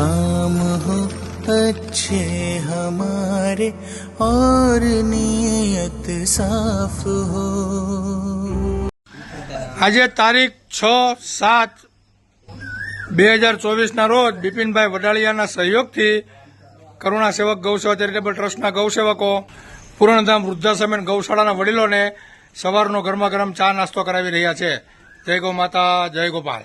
काम हो, अच्छे हमारे और नियत साफ हो। આજે તારીખ છ સાત બે હજાર ચોવીસના રોજ બિપિનભાઈ વડાળિયાના સહયોગથી કરુણા સેવક ગૌસેવા ચેરિટેબલ ટ્રસ્ટના ગૌસેવકો પૂરણધામ વૃદ્ધાશ્રમ અને ગૌશાળાના વડીલોને સવારનો ગરમા ગરમ ચા નાસ્તો કરાવી રહ્યા છે. જય ગો માતા, જય ગોપાલ.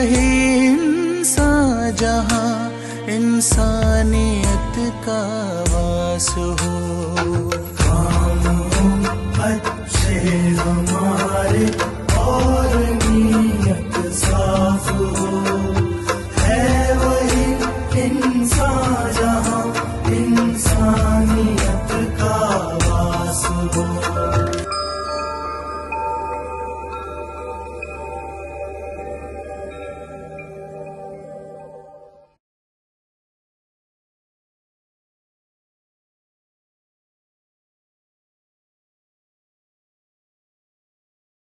वही इंसान जहाँ इंसानियत का वास हो